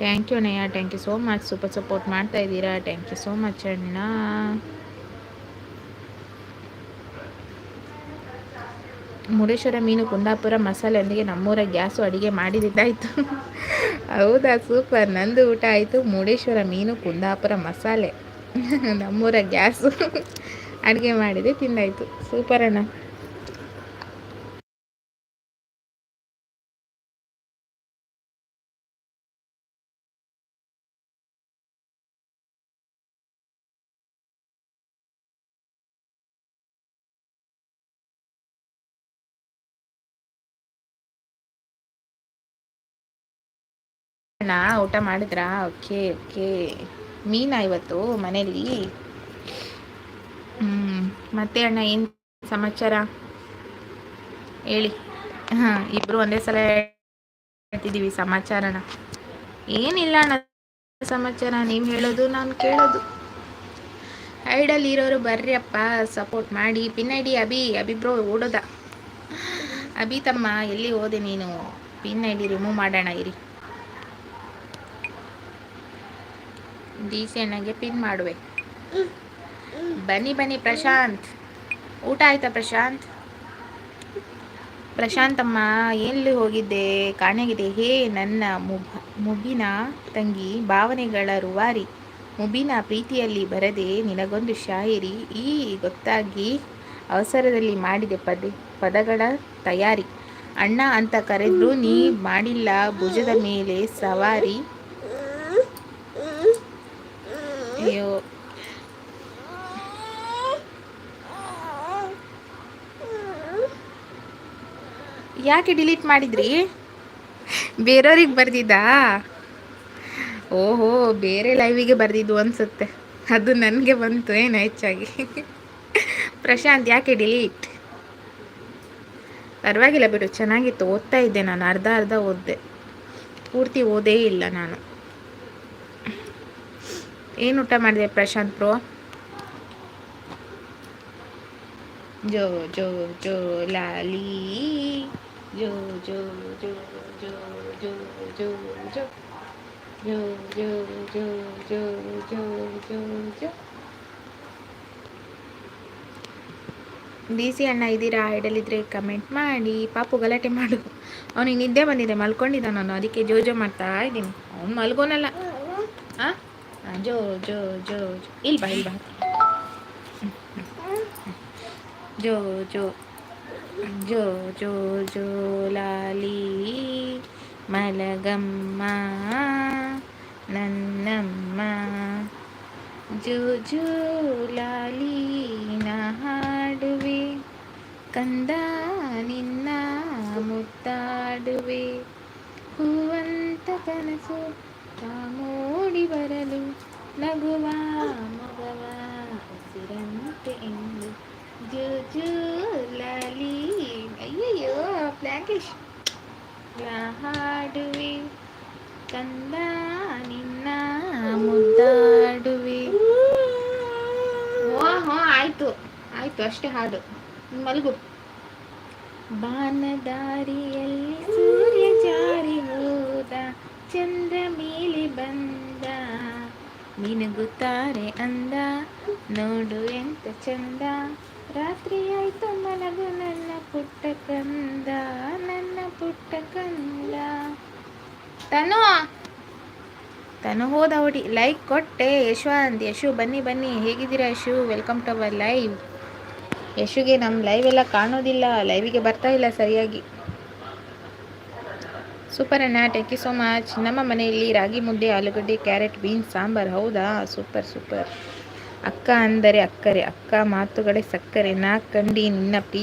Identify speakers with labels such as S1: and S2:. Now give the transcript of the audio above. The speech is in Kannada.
S1: Thank you Annaiah thank you so much super support ಮಾಡ್ತಾ ಇದ್ದೀರಾ? ಥ್ಯಾಂಕ್ ಯು ಸೋ ಮಚ್ ಅಣ್ಣ. ಮುರುಡೇಶ್ವರ ಮೀನು ಕುಂದಾಪುರ ಮಸಾಲೆಯೊಂದಿಗೆ ನಮ್ಮೂರ ಗ್ಯಾಸು ಅಡುಗೆ ಮಾಡಿದ್ದಾಯಿತು ಹೌದಾ? ಸೂಪರ್ ನಂದು ಊಟ ಆಯಿತು. ಮುರುಡೇಶ್ವರ ಮೀನು ಕುಂದಾಪುರ ಮಸಾಲೆ. ನಮ್ಮೂರ ಗ್ಯಾಸು ಅಡುಗೆ ಮಾಡಿದೆ, ತಿಂದಾಯಿತು. ಸೂಪರ್ ಅಣ್ಣ. ಅಣ್ಣ, ಊಟ ಮಾಡಿದ್ರಾ? Okay okay. ಮೀನಾ ಇವತ್ತು ಮನೇಲಿ ಹ್ಮ್, ಮತ್ತೆ ಅಣ್ಣ, ಏನು ಸಮಾಚಾರ? ಹೇಳಿ. ಹಾಂ, ಇಬ್ರು ಒಂದೇ ಸಲ ಹೇಳ್ತಿದೀವಿ ಸಮಾಚಾರನ. ಏನಿಲ್ಲ ಅಣ್ಣ, ಸಮಾಚಾರ, ನೀವ್ ಹೇಳೋದು, ನಾನು ಕೇಳೋದು. ಐಡಲ್ ಇರೋರು ಬರ್ರಿಯಪ್ಪ ಸಪೋರ್ಟ್ ಮಾಡಿ. ಪಿನ್ ಐ ಡಿ ಅಭಿ ಅಭಿಬ್ರೋ ಓಡೋದ. ಅಭಿ ತಮ್ಮ, ಎಲ್ಲಿ ಹೋದೆ ನೀನು? ಪಿನ್ ಐ ಡಿ ರಿಮೂವ್ ಮಾಡೋಣ, ಇರಿ. ಡಿ ಪಿನ್ ಮಾಡುವೆ. ಬನ್ನಿ ಬನ್ನಿ ಪ್ರಶಾಂತ್. ಊಟ ಆಯ್ತಾ ಪ್ರಶಾಂತ್? ಪ್ರಶಾಂತಮ್ಮ ಎಲ್ಲಿ ಹೋಗಿದ್ದೆ? ಕಾಣೆಗಿದೆ. ಹೇ ನನ್ನ ಮುಬ ಮುಬಿನ ತಂಗಿ ಭಾವನೆಗಳ ರುವಾರಿ. ಮುಬಿನ ಪ್ರೀತಿಯಲ್ಲಿ ಬರದೆ ನಿನಗೊಂದು ಶಾಯಿರಿ ಈ ಗೊತ್ತಾಗಿ ಅವಸರದಲ್ಲಿ ಮಾಡಿದೆ ಪದ ಪದಗಳ ತಯಾರಿ. ಅಣ್ಣ ಅಂತ ಕರೆದ್ರು ನೀ ಮಾಡಿಲ್ಲ ಭುಜದ ಮೇಲೆ ಸವಾರಿ. ಅಯ್ಯೋ ಯಾಕೆ ಡಿಲೀಟ್ ಮಾಡಿದ್ರಿ? ಬೇರೆಯವ್ರಿಗೆ ಬರ್ದಿದ್ದಾ? ಓಹೋ, ಬೇರೆ ಲೈವಿಗೆ ಬರ್ದಿದ್ದು ಅನ್ಸುತ್ತೆ. ಅದು ನನಗೆ ಬಂತು, ಏನು ಹೆಚ್ಚಾಗಿ. ಪ್ರಶಾಂತ್, ಯಾಕೆ ಡಿಲೀಟ್? ಪರವಾಗಿಲ್ಲ ಬಿಡು, ಚೆನ್ನಾಗಿತ್ತು, ಓದ್ತಾ ಇದ್ದೆ ನಾನು, ಅರ್ಧ ಅರ್ಧ ಓದಿದೆ. ಪೂರ್ತಿ ಓದೇ ಇಲ್ಲ ನಾನು. ಏನು ಊಟ ಮಾಡಿದೆ ಪ್ರಶಾಂತ್ ಪ್ರೋ ಜೋ ಜೋ ಜೋ ಲಾಲಿ ಜೋ ಜೋ ಜೋ ಜೋ ಜೋ ಜೋ ಜೋ ಜೋ ಜೋ ಜೋ ಜೋ ಜೋ ಜೋ ಜೋ ಡಿ ಸಿ ಅಣ್ಣ ಇದ್ದೀರಾ ಐಡಲಿದ್ರೆ ಕಮೆಂಟ್ ಮಾಡಿ ಪಾಪು ಗಲಾಟೆ ಮಾಡು ಅವನಿಗೆ ನಿದ್ದೆ ಬಂದಿದೆ ಮಲ್ಕೊಂಡಿದ್ದ ನಾನು ಅದಕ್ಕೆ ಜೋ ಜೋ ಮಾಡ್ತಾ ಇದ್ದೀನಿ ಅವ್ನು ಮಲ್ಗೋನಲ್ಲ ಜೋ ಜೋ ಜೋ ಇಲ್ಲಿ ಬಾ ಇಲ್ಲಿ ಬಾ ಜೋ ಜೋ ಜೋ ಜೋ ಜೋ ಲಾಲಿ ಮಲಗಮ್ಮ ನನ್ನಮ್ಮ ಜೋ ಜೋ ಲಾಲಿ ನಾ ಹಾಡುವೆ ಕಂದ ನಿನ್ನ ಮುತ್ತಾಡುವೆ ಹೂವಂತ ಕನಸು ಮೂಡಿ ಬರಲು ನಗುವ ಮಗವ ಹಸಿರಂತೆ ಎಂದು ಜುಜು ಲಲಿ. ಅಯ್ಯಯ್ಯೋ ಪ್ಲಾಂಕೇಶ್ ಹಾಡುವೆ ಕಂದ ನಿನ್ನ ಮುದ್ದಾಡುವೆ. ಓ ಹೋ ಆಯ್ತು ಆಯ್ತು, ಅಷ್ಟೇ ಹಾಡು. ಮಲಗು. ಬಾನದಾರಿಯಲ್ಲಿ ಸೂರ್ಯ ಜಾರಿ ಹೋದ ಚಂದ್ರ ಮೇಲೆ ಬಂದ. ಮಿನುಗುತ್ತಾರೆ ಅಂದ. ನೋಡು ಎಂತ ಚಂದ, ರಾತ್ರಿ ಆಯ್ತು ಮಲಗು ನನ್ನ ಪುಟ್ಟ ಕಂದ, ನನ್ನ ಪುಟ್ಟ ಕಂದ. ತನು ತನು ಹೋದ ಹೊಡಿ ಲೈಕ್ ಕೊಟ್ಟೆ, ಯಶವಂತ್, ಯಶು, ಬನ್ನಿ ಬನ್ನಿ, ಹೇಗಿದ್ದೀರಾ Yashu? Welcome to our live. ಯಶುಗೆ ನಮ್ಮ ಲೈವ್ ಎಲ್ಲ ಕಾಣೋದಿಲ್ಲ, ಲೈವಿಗೆ ಬರ್ತಾ ಇಲ್ಲ ಸರಿಯಾಗಿ. ಸೂಪರ್ ಅಣ್ಣ ಥ್ಯಾಂಕ್ ಯು ಸೋ ಮಚ್ ನಮ್ಮ ಮನೆಯಲ್ಲಿ ರಾಗಿ ಮುದ್ದೆ, ಆಲೂಗಡ್ಡೆ, ಕ್ಯಾರೆಟ್, ಬೀನ್ಸ್, ಸಾಂಬಾರ್, ಹೌದಾ? Super super. ಅಕ್ಕ ಅಂದರೆ ಅಕ್ಕರೆ, ಅಕ್ಕ ಮಾತುಗಳೇ ಸಕ್ಕರೆ. ನಾ ಕಂಡಿ ನಿನ್ನ ಪ್ರೀತಿ